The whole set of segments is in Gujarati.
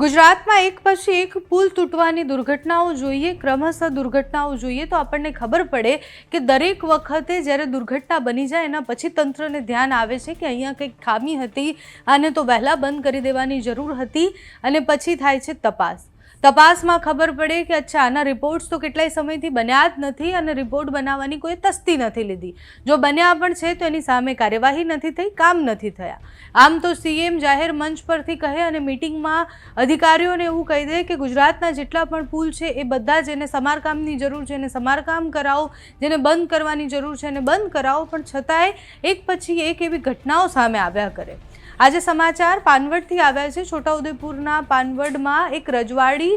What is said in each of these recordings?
ગુજરાતમાં એક પછી એક પુલ તૂટવાની દુર્ઘટનાઓ જોઈએ, ક્રમશઃ દુર્ઘટનાઓ જોઈએ, તો આપણને ખબર પડે કે દરેક વખતે જ્યારે દુર્ઘટના બની જાય, એના પછી તંત્રને ધ્યાન આવે છે કે અહીંયા કંઈક ખામી હતી આને તો વહેલા બંધ કરી દેવાની જરૂર હતી અને પછી થાય છે તપાસ. તપાસમાં ખબર પડે કે અચ્છા, આના રિપોર્ટ્સ તો કેટલાય સમયથી બન્યા જ નથી અને રિપોર્ટ બનાવવાની કોઈ તસ્તી નથી લીધી. જો બન્યા પણ છે તો એની સામે કાર્યવાહી નથી થઈ, કામ નથી થયા. આમ તો સીએમ જાહેર મંચ પરથી કહે અને મિટિંગમાં અધિકારીઓને એવું કહી દે કે ગુજરાતના જેટલા પણ પુલ છે એ બધા જ એને સમારકામની જરૂર છે, એને સમારકામ કરાવો, જેને બંધ કરવાની જરૂર છે એને બંધ કરાવો, પણ છતાંય એક પછી એક એવી ઘટનાઓ સામે આવ્યા કરે. આજે સમાચાર પાનવડથી આવ્યા છે. છોટાઉદેપુરના પાનવડમાં એક રજવાડી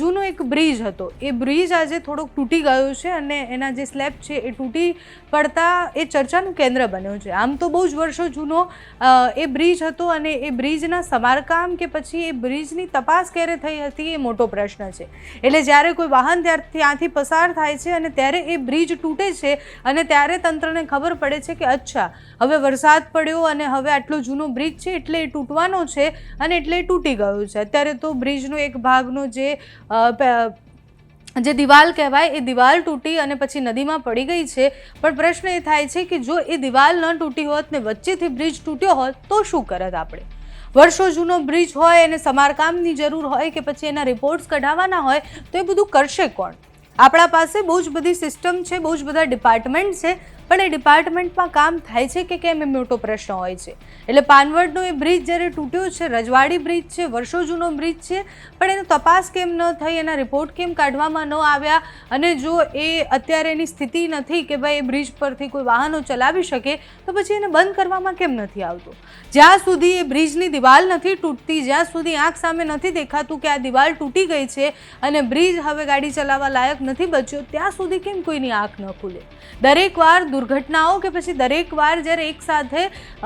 જૂનો એક બ્રિજ હતો. એ બ્રિજ આજે થોડોક તૂટી ગયો છે અને એના જે સ્લેબ છે એ તૂટી પડતા એ ચર્ચાનું કેન્દ્ર બન્યો છે. આમ તો બહુ જ વર્ષો જૂનો એ બ્રિજ હતો અને એ બ્રિજના સમારકામ કે પછી એ બ્રિજની તપાસ ક્યારે થઈ હતી એ મોટો પ્રશ્ન છે. એટલે જ્યારે કોઈ વાહન ત્યાંથી પસાર થાય છે અને ત્યારે એ બ્રિજ તૂટે છે અને ત્યારે તંત્રને ખબર પડે છે કે અચ્છા, હવે વરસાદ પડ્યો અને હવે આટલો જૂનો બ્રિજ છે, એટલે એ તૂટવાનો છે અને એટલે તૂટી ગયું છે. અત્યારે તો બ્રિજનો એક ભાગનો જે જે દિવાલ કહેવાય, એ દિવાલ તૂટી અને પછી નદીમાં પડી ગઈ છે. પણ પ્રશ્ન એ થાય છે કે જો એ દિવાલ ન તૂટી હોત ને વચ્ચેથી બ્રિજ તૂટ્યો હોત, તો શું કરત આપણે? વર્ષો જૂનો બ્રિજ હોય અને સમારકામની જરૂર હોય કે પછી એના રિપોર્ટ્સ કઢાવવાના હોય, તો એ બધું કરશે કોણ? આપણા પાસે બહુ જ બધી સિસ્ટમ છે, બહુ જ બધા ડિપાર્ટમેન્ટ છે, પણ એ ડિપાર્ટમેન્ટમાં કામ થાય છે કે કેમ, એ મોટો પ્રશ્ન હોય છે. એટલે પાનવડનો એ બ્રિજ જ્યારે તૂટ્યો છે, રજવાડી બ્રિજ છે, વર્ષો જૂનો બ્રિજ છે, પણ એનો તપાસ કેમ ન થઈ, એના રિપોર્ટ કેમ કાઢવામાં ન આવ્યા, અને જો એ અત્યારે એની સ્થિતિ નથી કે ભાઈ એ બ્રિજ પરથી કોઈ વાહનો ચલાવી શકે, તો પછી એને બંધ કરવામાં કેમ નથી આવતું? જ્યાં સુધી એ બ્રિજની દિવાલ નથી તૂટતી, જ્યાં સુધી આંખ સામે નથી દેખાતું કે આ દિવાલ તૂટી ગઈ છે, અને બ્રિજ હવે ગાડી ચલાવવા લાયક નથી બચ્યો, ત્યાં સુધી કેમ કોઈની આંખ ન ખુલે? દરેક વાર દુર્ઘટનાઓ કે પછી દરેક વાર જ્યારે એક સાથે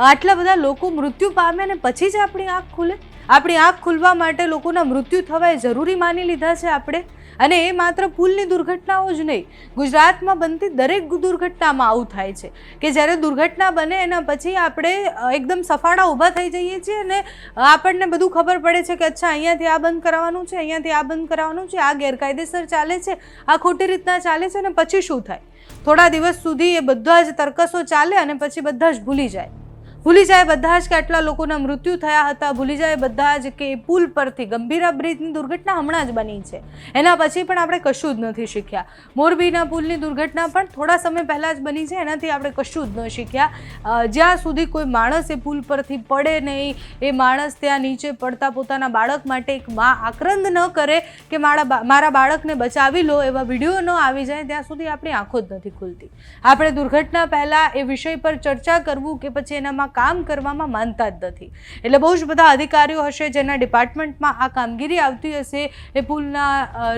આટલા બધા લોકો મૃત્યુ પામે અને પછી જ આપણી આંખ ખુલે? આપણી આંખ ખુલવા માટે લોકોના મૃત્યુ થવા એ જરૂરી માની લીધા છે આપણે. અને એ માત્ર પુલની દુર્ઘટનાઓ જ નહીં, ગુજરાતમાં બનતી દરેક દુર્ઘટનામાં આવું થાય છે કે જ્યારે દુર્ઘટના બને એના પછી આપણે એકદમ સફાળા ઊભા થઈ જઈએ છીએ અને આપણને બધું ખબર પડે છે કે અચ્છા, અહીંયાથી આ બંધ કરાવવાનું છે, અહીંયાથી આ બંધ કરાવવાનું છે, આ ગેરકાયદેસર ચાલે છે, આ ખોટી રીતના ચાલે છે અને પછી શું થાય? થોડા દિવસ સુધી એ બધા જ તર્કસો ચાલે અને પછી બધા જ ભૂલી જાય. ભૂલી જાય બધા જ કે આટલા લોકોના મૃત્યુ થયા હતા. ભૂલી જાય બધા જ કે પુલ પરથી ગંભીરા બ્રિજની દુર્ઘટના હમણાં જ બની છે. એના પછી પણ આપણે કશું જ નથી શીખ્યા. મોરબીના પુલની દુર્ઘટના પણ થોડા સમય પહેલાં જ બની છે. એનાથી આપણે કશું જ ન શીખ્યા. જ્યાં સુધી કોઈ માણસ એ પુલ પરથી પડે નહીં, એ માણસ ત્યાં નીચે પડતા પોતાના બાળક માટે એક મા આક્રંદ ન કરે કે મારા મારા બાળકને બચાવી લો એવા વીડિયો ન આવી જાય, ત્યાં સુધી આપણી આંખો જ નથી ખુલતી. આપણે દુર્ઘટના પહેલાં એ વિષય પર ચર્ચા કરવું કે પછી એનામાં કામ કરવામાં માનતા જ નથી. એટલે બહુ જ બધા અધિકારીઓ હશે જેના ડિપાર્ટમેન્ટમાં આ કામગીરી આવતી હશે, એ પુલના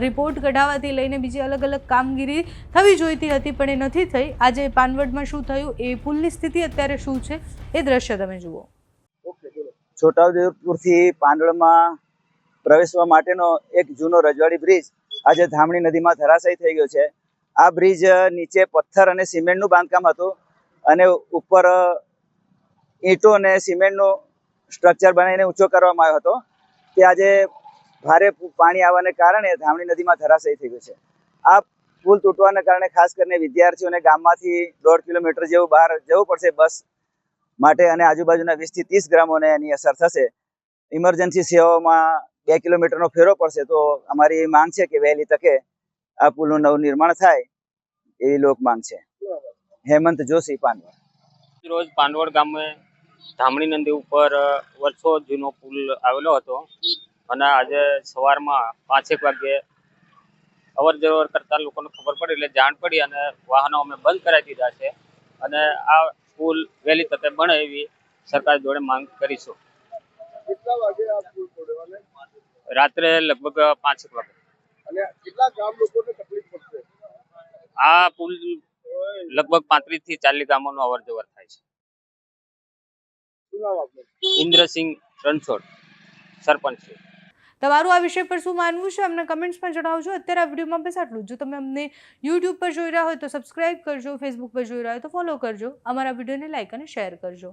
રિપોર્ટ કઢાવવાથી લઈને બીજી અલગ અલગ કામગીરી થવી જોઈતી હતી, પણ એ નથી થઈ. આજે પાનવડમાં શું થયું, એ પુલની સ્થિતિ અત્યારે શું છે, એ દ્રશ્ય તમે જુઓ. છોટાઉદેપુરથી પાંડળમાં પ્રવેશવા માટેનો એક જૂનો રજવાડી બ્રિજ આજે ધામણી નદીમાં ધરાશાયી થઈ ગયો છે. આ બ્રિજ નીચે પથ્થર અને સિમેન્ટનું બાંધકામ હતું અને ઉપર ઈંટો અને સિમેન્ટનો સ્ટ્રક્ચર બનાવીને ઊંચો કરવામાં આવ્યો હતો. તે આજે ભારે પાણી આવવાને કારણે ધામણી નદીમાં ધરાશય થઈ ગયું છે. આ પુલ તૂટવાના કારણે ખાસ કરીને વિદ્યાર્થીઓને ગામમાંથી દોઢ કિલોમીટર જેવું બહાર જવું પડશે બસ માટે અને આજુબાજુના વીસથી ત્રીસ ગ્રામોને એની અસર થશે. ઇમરજન્સી સેવાઓમાં બે કિલોમીટરનો ફેરો પડશે તો અમારી માંગ છે કે વહેલી તકે આ પુલનું નવું નિર્માણ થાય એવી લોક માંગ છે. હેમંત જોશી પાનવા રોજ પાંડવડ ગામે ધામણી નદી ઉપર વર્ષો જૂનો પુલ આવેલો હતો. અને આજે સવારમાં પાંચેક વાગે અવર જવર કરતા લોકોને ખબર પડી એટલે જાણ પડી અને વાહનો અમે બંધ કરાવી દીધા છે. અને આ પુલ વહેલી તકે બને એવી સરકાર જોડે માંગ કરીશું. રાત્રે લગભગ પાંચેક વાગે. આ પુલ લગભગ પાંત્રીસથી ચાલીસ ગામોનું અવર જવર થાય. ઇન્દ્રસિંહ રણછોડ સરપંચ છે. તમારું આ વિષય પર શું માનવું છે? અમને કમેન્ટ્સમાં જણાવજો. અત્યારે આ વિડીયોમાં બસ આટલું જ. જો તમે અમને યુટ્યુબ પર જોઈ રહ્યા હોય તો સબસ્ક્રાઇબ કરજો ફેસબુક પર જોઈ રહ્યા હોય તો ફોલો કરજો. અમારા વિડીયોને લાઇક અને શેર કરજો.